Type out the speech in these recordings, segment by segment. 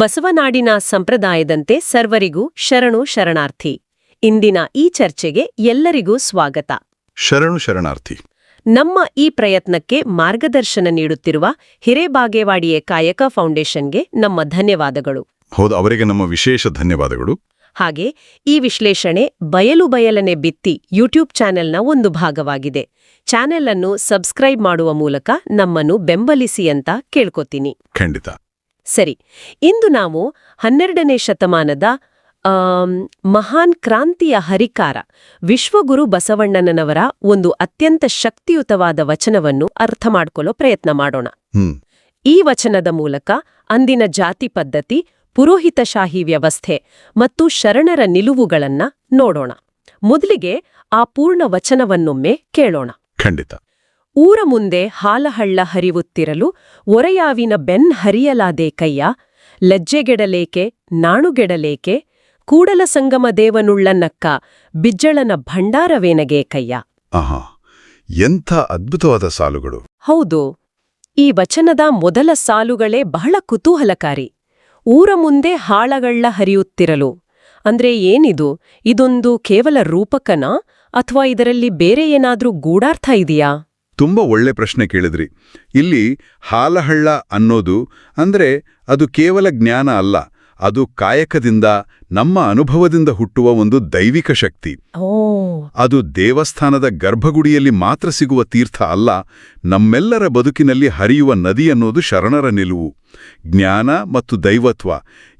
ಬಸವನಾಡಿನ ಸಂಪ್ರದಾಯದಂತೆ ಸರ್ವರಿಗೂ ಶರಣು ಶರಣಾರ್ಥಿ. ಇಂದಿನ ಈ ಚರ್ಚೆಗೆ ಎಲ್ಲರಿಗೂ ಸ್ವಾಗತ. ಶರಣು ಶರಣಾರ್ಥಿ. ನಮ್ಮ ಈ ಪ್ರಯತ್ನಕ್ಕೆ ಮಾರ್ಗದರ್ಶನ ನೀಡುತ್ತಿರುವ ಹಿರೇಬಾಗೇವಾಡಿಯ ಕಾಯಕ ಫೌಂಡೇಶನ್ಗೆ ನಮ್ಮ ಧನ್ಯವಾದಗಳು. ಹೌದು ಅವರಿಗೆ ನಮ್ಮ ವಿಶೇಷ ಧನ್ಯವಾದಗಳು. ಹಾಗೆ ಈ ವಿಶ್ಲೇಷಣೆ ಬಯಲು ಬಯಲನೆ ಬಿತ್ತಿ ಯೂಟ್ಯೂಬ್ ಚಾನೆಲ್ನ ಒಂದು ಭಾಗವಾಗಿದೆ. ಚಾನೆಲ್ ಅನ್ನು ಸಬ್ಸ್ಕ್ರೈಬ್ ಮಾಡುವ ಮೂಲಕ ನಮ್ಮನ್ನು ಬೆಂಬಲಿಸಿ ಅಂತ ಕೇಳ್ಕೊತೀನಿ. ಖಂಡಿತ. ಸರಿ ಇಂದು ನಾವು ಹನ್ನೆರಡನೇ ಶತಮಾನದ ಮಹಾನ್ ಕ್ರಾಂತಿಯ ಹರಿಕಾರ ವಿಶ್ವಗುರು ಬಸವಣ್ಣನವರ ಒಂದು ಅತ್ಯಂತ ಶಕ್ತಿಯುತವಾದ ವಚನವನ್ನು ಅರ್ಥ ಮಾಡಿಕೊಳ್ಳೋ ಪ್ರಯತ್ನ ಮಾಡೋಣ. ಈ ವಚನದ ಮೂಲಕ ಅಂದಿನ ಜಾತಿ ಪದ್ಧತಿ ಪುರೋಹಿತಶಾಹಿ ವ್ಯವಸ್ಥೆ ಮತ್ತು ಶರಣರ ನಿಲುವುಗಳನ್ನ ನೋಡೋಣ. ಮೊದಲಿಗೆ ಆ ಪೂರ್ಣ ವಚನವನ್ನೊಮ್ಮೆ ಕೇಳೋಣ. ಖಂಡಿತ. ಊರ ಮುಂದೆ ಹಾಲಹಳ್ಳ ಹರಿವುತ್ತಿರಲು ಒರೆಯಾವಿನ ಬೆನ್ ಹರಿಯಲಾದೇಕಯ್ಯ ಲಜ್ಜೆಗೆಡಲೇಕೆ ನಾಣುಗೆಡಲೇಕೆ ಕೂಡಲ ಸಂಗಮ ದೇವನುಳ್ಳ ನಕ್ಕ ಬಿಜ್ಜಳನ ಭಂಡಾರವೇನಗೆ ಕಯ್ಯ ಆಹಾ ಎಂಥ ಅದ್ಭುತವಾದ ಸಾಲುಗಳು. ಹೌದು ಈ ವಚನದ ಮೊದಲ ಸಾಲುಗಳೇ ಬಹಳ ಕುತೂಹಲಕಾರಿ. ಊರ ಮುಂದೆ ಹಾಳಗಳ್ಳ ಹರಿಯುತ್ತಿರಲು ಅಂದ್ರೆ ಏನಿದು? ಇದೊಂದು ಕೇವಲ ರೂಪಕನ ಅಥವಾ ಇದರಲ್ಲಿ ಬೇರೆ ಏನಾದ್ರೂ ಗೂಢಾರ್ಥ ಇದೆಯಾ? ತುಂಬ ಒಳ್ಳೆ ಪ್ರಶ್ನೆ ಕೇಳಿದ್ರಿ. ಇಲ್ಲಿ ಹಾಲಹಳ್ಳ ಅನ್ನೋದು ಅಂದ್ರೆ ಅದು ಕೇವಲ ಜ್ಞಾನ ಅಲ್ಲ. ಅದು ಕಾಯಕದಿಂದ ನಮ್ಮ ಅನುಭವದಿಂದ ಹುಟ್ಟುವ ಒಂದು ದೈವಿಕ ಶಕ್ತಿ. ಅದು ದೇವಸ್ಥಾನದ ಗರ್ಭಗುಡಿಯಲ್ಲಿ ಮಾತ್ರ ಸಿಗುವ ತೀರ್ಥ ಅಲ್ಲ ನಮ್ಮೆಲ್ಲರ ಬದುಕಿನಲ್ಲಿ ಹರಿಯುವ ನದಿ ಅನ್ನೋದು ಶರಣರ ನಿಲುವು. ಜ್ಞಾನ ಮತ್ತು ದೈವತ್ವ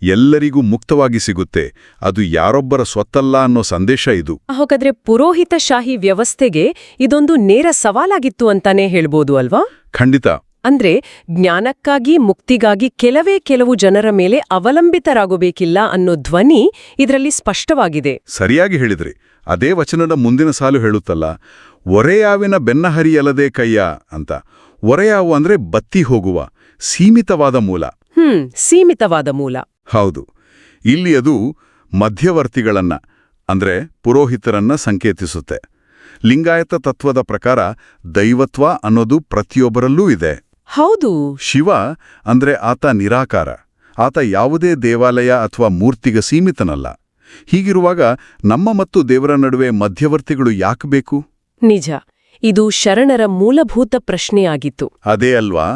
ಎಲ್ಲರಿಗೂ ಮುಕ್ತವಾಗಿ ಸಿಗುತ್ತೆ. ಅದು ಯಾರೊಬ್ಬರ ಸ್ವತ್ತಲ್ಲ ಅನ್ನೋ ಸಂದೇಶ ಇದು. ಹಾಗಾದ್ರೆ ಪುರೋಹಿತಶಾಹಿ ವ್ಯವಸ್ಥೆಗೆ ಇದೊಂದು ನೇರ ಸವಾಲಾಗಿತ್ತು ಅಂತಾನೆ ಹೇಳ್ಬೋದು ಅಲ್ವಾ? ಖಂಡಿತ. ಅಂದ್ರೆ ಜ್ಞಾನಕ್ಕಾಗಿ ಮುಕ್ತಿಗಾಗಿ ಕೆಲವೇ ಕೆಲವು ಜನರ ಮೇಲೆ ಅವಲಂಬಿತರಾಗಬೇಕಿಲ್ಲ ಅನ್ನೋ ಧ್ವನಿ ಇದರಲ್ಲಿ ಸ್ಪಷ್ಟವಾಗಿದೆ. ಸರಿಯಾಗಿ ಹೇಳಿದ್ರಿ. ಅದೇ ವಚನದ ಮುಂದಿನ ಸಾಲು ಹೇಳುತ್ತಲ್ಲ ಒರೆಯಾವಿನ ಬೆನ್ನಹರಿಯಲದೆ ಕೈಯ ಅಂತ. ಒರೆಯಾವು ಅಂದ್ರೆ ಬತ್ತಿ ಹೋಗುವ ಸೀಮಿತವಾದ ಮೂಲ. ಹ್ಮ್ ಸೀಮಿತವಾದ ಮೂಲ. ಹೌದು. ಇಲ್ಲಿ ಅದು ಮಧ್ಯವರ್ತಿಗಳನ್ನ ಅಂದ್ರೆ ಪುರೋಹಿತರನ್ನ ಸಂಕೇತಿಸುತ್ತೆ. ಲಿಂಗಾಯತ ತತ್ವದ ಪ್ರಕಾರ ದೈವತ್ವ ಅನ್ನೋದು ಪ್ರತಿಯೊಬ್ಬರಲ್ಲೂ ಇದೆ. ಹೌದು. ಶಿವ ಅಂದ್ರೆ ಆತ ನಿರಾಕಾರ. ಆತ ಯಾವುದೇ ದೇವಾಲಯ ಅಥವಾ ಮೂರ್ತಿಗೆ ಸೀಮಿತನಲ್ಲ. ಹೀಗಿರುವಾಗ ನಮ್ಮ ಮತ್ತು ದೇವರ ನಡುವೆ ಮಧ್ಯವರ್ತಿಗಳು ಯಾಕೆ ಬೇಕು? ನಿಜ. ಇದು ಶರಣರ ಮೂಲಭೂತ ಪ್ರಶ್ನೆಯಾಗಿತ್ತು. ಅದೇ ಅಲ್ವಾ?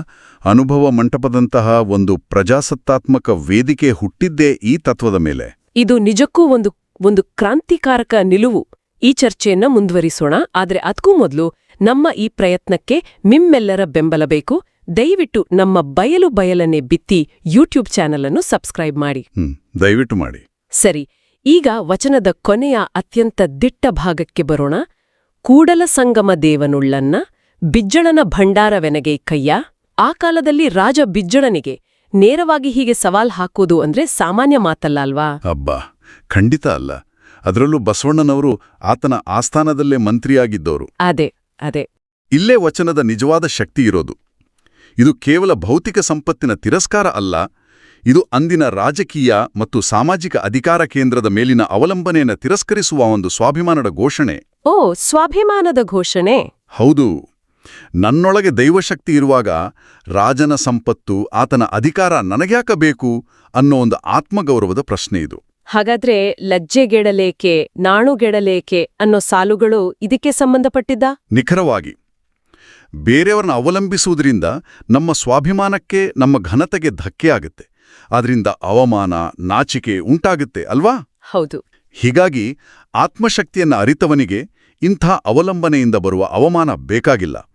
ಅನುಭವ ಮಂಟಪದಂತಹ ಒಂದು ಪ್ರಜಾಸತ್ತಾತ್ಮಕ ವೇದಿಕೆ ಹುಟ್ಟಿದ್ದೇ ಈ ತತ್ವದ ಮೇಲೆ. ಇದು ನಿಜಕ್ಕೂ ಒಂದು ಒಂದು ಕ್ರಾಂತಿಕಾರಕ ನಿಲುವು. ಈ ಚರ್ಚೆಯನ್ನ ಮುಂದುವರಿಸೋಣ. ಆದರೆ ಅದಕ್ಕೂ ಮೊದಲು ನಮ್ಮ ಈ ಪ್ರಯತ್ನಕ್ಕೆ ನಿಮ್ಮೆಲ್ಲರ ಬೆಂಬಲ ಬೇಕು. ದಯವಿಟ್ಟು ನಮ್ಮ ಬಯಲು ಬಯಲನೆ ಬಿತ್ತಿ ಯೂಟ್ಯೂಬ್ ಚಾನೆಲ್ ಅನ್ನು ಸಬ್ಸ್ಕ್ರೈಬ್ ಮಾಡಿ. ಹ್ಮ್ ದಯವಿಟ್ಟು ಮಾಡಿ. ಸರಿ ಈಗ ವಚನದ ಕೊನೆಯ ಅತ್ಯಂತ ದಿಟ್ಟ ಭಾಗಕ್ಕೆ ಬರೋಣ. ಕೂಡಲ ಸಂಗಮ ದೇವನುಳ್ಳನ್ನ ಬಿಜ್ಜಳನ ಭಂಡಾರವೆನಗೆ ಕಯ್ಯ. ಆ ಕಾಲದಲ್ಲಿ ರಾಜ ಬಿಜ್ಜಳನಿಗೆ ನೇರವಾಗಿ ಹೀಗೆ ಸವಾಲ್ ಹಾಕೋದು ಅಂದ್ರೆ ಸಾಮಾನ್ಯ ಮಾತಲ್ಲ ಅಲ್ವಾ ಅಬ್ಬಾ ಖಂಡಿತ ಅಲ್ಲ. ಅದರಲ್ಲೂ ಬಸವಣ್ಣನವರು ಆತನ ಆಸ್ಥಾನದಲ್ಲೇ ಮಂತ್ರಿಯಾಗಿದ್ದವರು. ಅದೇ ಅದೇ. ಇಲ್ಲೇ ವಚನದ ನಿಜವಾದ ಶಕ್ತಿ ಇರೋದು. ಇದು ಕೇವಲ ಭೌತಿಕ ಸಂಪತ್ತಿನ ತಿರಸ್ಕಾರ ಅಲ್ಲ ಇದು ಅಂದಿನ ರಾಜಕೀಯ ಮತ್ತು ಸಾಮಾಜಿಕ ಅಧಿಕಾರ ಕೇಂದ್ರದ ಮೇಲಿನ ಅವಲಂಬನೆಯನ್ನು ತಿರಸ್ಕರಿಸುವ ಒಂದು ಸ್ವಾಭಿಮಾನದ ಘೋಷಣೆ. ಓ ಸ್ವಾಭಿಮಾನದ ಘೋಷಣೆ. ಹೌದು. ನನ್ನೊಳಗೆ ದೈವಶಕ್ತಿ ಇರುವಾಗ ರಾಜನ ಸಂಪತ್ತು ಆತನ ಅಧಿಕಾರ ನನಗ್ಯಾಕಬೇಕು ಅನ್ನೋ ಒಂದು ಆತ್ಮಗೌರವದ ಪ್ರಶ್ನೆ ಇದು. ಹಾಗಾದ್ರೆ ಲಜ್ಜೆಗೆಡಲೇಕೆ ನಾಣುಗೆಡಲೇಕೆ ಅನ್ನೋ ಸಾಲುಗಳು ಇದಕ್ಕೆ ಸಂಬಂಧಪಟ್ಟಿದ್ದ? ನಿಖರವಾಗಿ ಬೇರೆಯವರನ್ನ ಅವಲಂಬಿಸುವುದರಿಂದ ನಮ್ಮ ಸ್ವಾಭಿಮಾನಕ್ಕೆ ನಮ್ಮ ಘನತೆಗೆ ಧಕ್ಕೆ ಆಗುತ್ತೆ. ಅದರಿಂದ ಅವಮಾನ ನಾಚಿಕೆ ಉಂಟಾಗುತ್ತೆ ಅಲ್ವಾ? ಹೌದು. ಹೀಗಾಗಿ ಆತ್ಮಶಕ್ತಿಯನ್ನ ಅರಿತವನಿಗೆ ಇಂಥ ಅವಲಂಬನೆಯಿಂದ ಬರುವ ಅವಮಾನ ಬೇಕಾಗಿಲ್ಲ.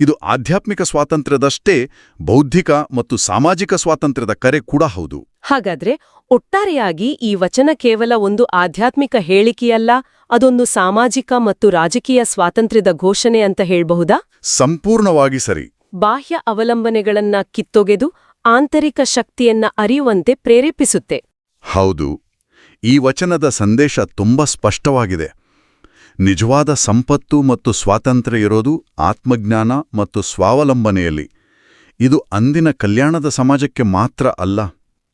ಇದು ಆಧ್ಯಾತ್ಮಿಕ ಸ್ವಾತಂತ್ರ್ಯದಷ್ಟೇ ಬೌದ್ಧಿಕ ಮತ್ತು ಸಾಮಾಜಿಕ ಸ್ವಾತಂತ್ರ್ಯದ ಕರೆ ಕೂಡ ಹೌದು. ಹಾಗಾದ್ರೆ ಒಟ್ಟಾರೆಯಾಗಿ ಈ ವಚನ ಕೇವಲ ಒಂದು ಆಧ್ಯಾತ್ಮಿಕ ಹೇಳಿಕೆಯಲ್ಲ ಅದೊಂದು ಸಾಮಾಜಿಕ ಮತ್ತು ರಾಜಕೀಯ ಸ್ವಾತಂತ್ರ್ಯದ ಘೋಷಣೆ ಅಂತ ಹೇಳಬಹುದಾ? ಸಂಪೂರ್ಣವಾಗಿ ಸರಿ. ಬಾಹ್ಯ ಅವಲಂಬನೆಗಳನ್ನ ಕಿತ್ತೊಗೆದು ಆಂತರಿಕ ಶಕ್ತಿಯನ್ನ ಅರಿಯುವಂತೆ ಪ್ರೇರೇಪಿಸುತ್ತೆ. ಹೌದು. ಈ ವಚನದ ಸಂದೇಶ ತುಂಬಾ ಸ್ಪಷ್ಟವಾಗಿದೆ. ನಿಜವಾದ ಸಂಪತ್ತು ಮತ್ತು ಸ್ವಾತಂತ್ರ್ಯ ಇರೋದು ಆತ್ಮಜ್ಞಾನ ಮತ್ತು ಸ್ವಾವಲಂಬನೆಯಲ್ಲಿ. ಇದು ಅಂದಿನ ಕಲ್ಯಾಣದ ಸಮಾಜಕ್ಕೆ ಮಾತ್ರ ಅಲ್ಲ.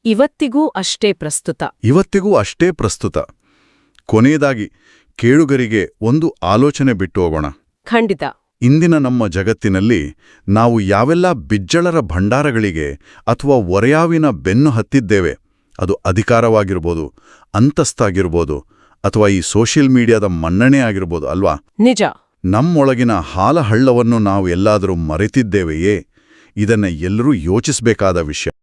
ಇವತ್ತಿಗೂ ಅಷ್ಟೇ ಪ್ರಸ್ತುತ. ಇವತ್ತಿಗೂ ಅಷ್ಟೇ ಪ್ರಸ್ತುತ. ಕೊನೆಯದಾಗಿ ಕೇಳುಗರಿಗೆ ಒಂದು ಆಲೋಚನೆ ಬಿಟ್ಟು ಹೋಗೋಣ. ಖಂಡಿತ. ಇಂದಿನ ನಮ್ಮ ಜಗತ್ತಿನಲ್ಲಿ ನಾವು ಯಾವೆಲ್ಲ ಬಿಜ್ಜಳರ ಭಂಡಾರಗಳಿಗೆ ಅಥವಾ ಒರೆಯಾವಿನ ಬೆನ್ನು ಹತ್ತಿದ್ದೇವೆ ಅದು ಅಧಿಕಾರವಾಗಿರ್ಬೋದು ಅಂತಸ್ತಾಗಿರ್ಬೋದು ಅಥವಾ ಈ ಸೋಷಿಯಲ್ ಮೀಡಿಯಾದ ಮನ್ನಣೆ ಆಗಿರ್ಬೋದು ಅಲ್ವಾ? ನಿಜ. ನಮ್ಮೊಳಗಿನ ಹಾಲಹಳ್ಳವನ್ನು ನಾವು ಎಲ್ಲಾದರೂ ಮರೆತಿದ್ದೇವೆಯೇ? ಇದನ್ನ ಎಲ್ಲರೂ ಯೋಚಿಸಬೇಕಾದ ವಿಷಯ.